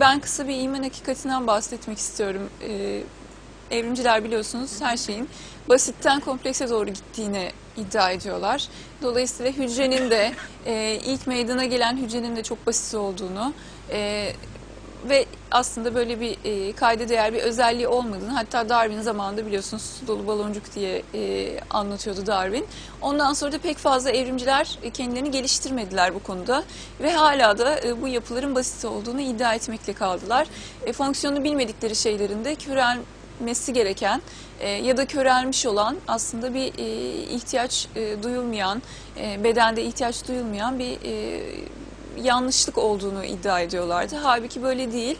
ben kısa bir iman hakikatinden bahsetmek istiyorum. Ee, evrimciler biliyorsunuz her şeyin basitten komplekse doğru gittiğini iddia ediyorlar. Dolayısıyla hücrenin de e, ilk meydana gelen hücrenin de çok basit olduğunu e, ve aslında böyle bir e, kayda değer bir özelliği olmadığını hatta Darwin zamanında biliyorsunuz su dolu baloncuk diye e, anlatıyordu Darwin. Ondan sonra da pek fazla evrimciler e, kendilerini geliştirmediler bu konuda ve hala da e, bu yapıların basit olduğunu iddia etmekle kaldılar. E, fonksiyonunu bilmedikleri şeylerin de körelmesi gereken e, ya da körelmiş olan aslında bir e, ihtiyaç e, duyulmayan, e, bedende ihtiyaç duyulmayan bir e, yanlışlık olduğunu iddia ediyorlardı. Halbuki böyle değil.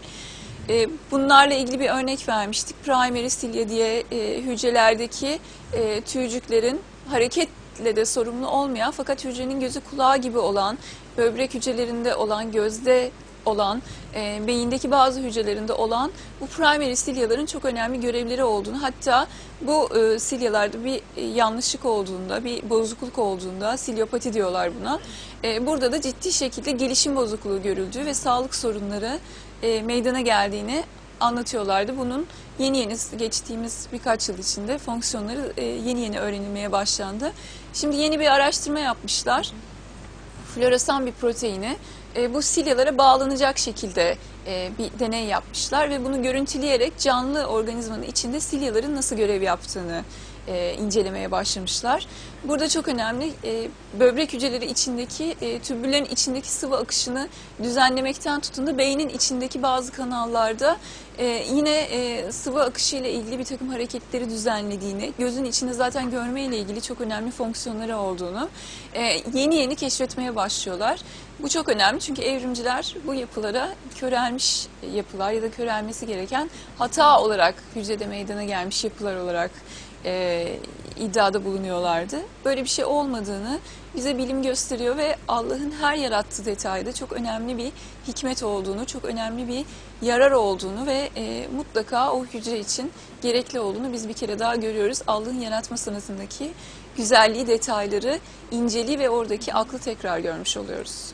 E, Bunlarla ilgili bir örnek vermiştik. Primary cilia diye e, hücrelerdeki e, tüycüklerin hareketle de sorumlu olmayan fakat hücrenin gözü kulağı gibi olan, böbrek hücrelerinde olan, gözde olan, e, beyindeki bazı hücrelerinde olan bu primary silyaların çok önemli görevleri olduğunu hatta bu e, silyalarda bir e, yanlışlık olduğunda, bir bozukluk olduğunda silyopati diyorlar buna. E, burada da ciddi şekilde gelişim bozukluğu görüldüğü ve sağlık sorunları e, meydana geldiğini anlatıyorlardı. Bunun yeni yeni geçtiğimiz birkaç yıl içinde fonksiyonları e, yeni yeni öğrenilmeye başlandı. Şimdi yeni bir araştırma yapmışlar floresan bir proteini e, bu silyalara bağlanacak şekilde e, bir deney yapmışlar ve bunu görüntüleyerek canlı organizmanın içinde silyaların nasıl görev yaptığını e, incelemeye başlamışlar. Burada çok önemli e, böbrek hücreleri içindeki e, tübüllerin içindeki sıvı akışını düzenlemekten tutun da beynin içindeki bazı kanallarda e, yine e, sıvı akışı ile ilgili bir takım hareketleri düzenlediğini, gözün içinde zaten görme ile ilgili çok önemli fonksiyonları olduğunu e, yeni yeni keşfetmeye başlıyorlar. Bu çok önemli çünkü evrimciler bu yapılara körelmiş yapılar ya da körelmesi gereken hata olarak hücrede meydana gelmiş yapılar olarak e, iddiada bulunuyorlardı. Böyle bir şey olmadığını bize bilim gösteriyor ve Allah'ın her yarattığı detayda çok önemli bir hikmet olduğunu, çok önemli bir yarar olduğunu ve e, mutlaka o hücre için gerekli olduğunu biz bir kere daha görüyoruz. Allah'ın yaratma sanatındaki güzelliği, detayları, inceliği ve oradaki aklı tekrar görmüş oluyoruz.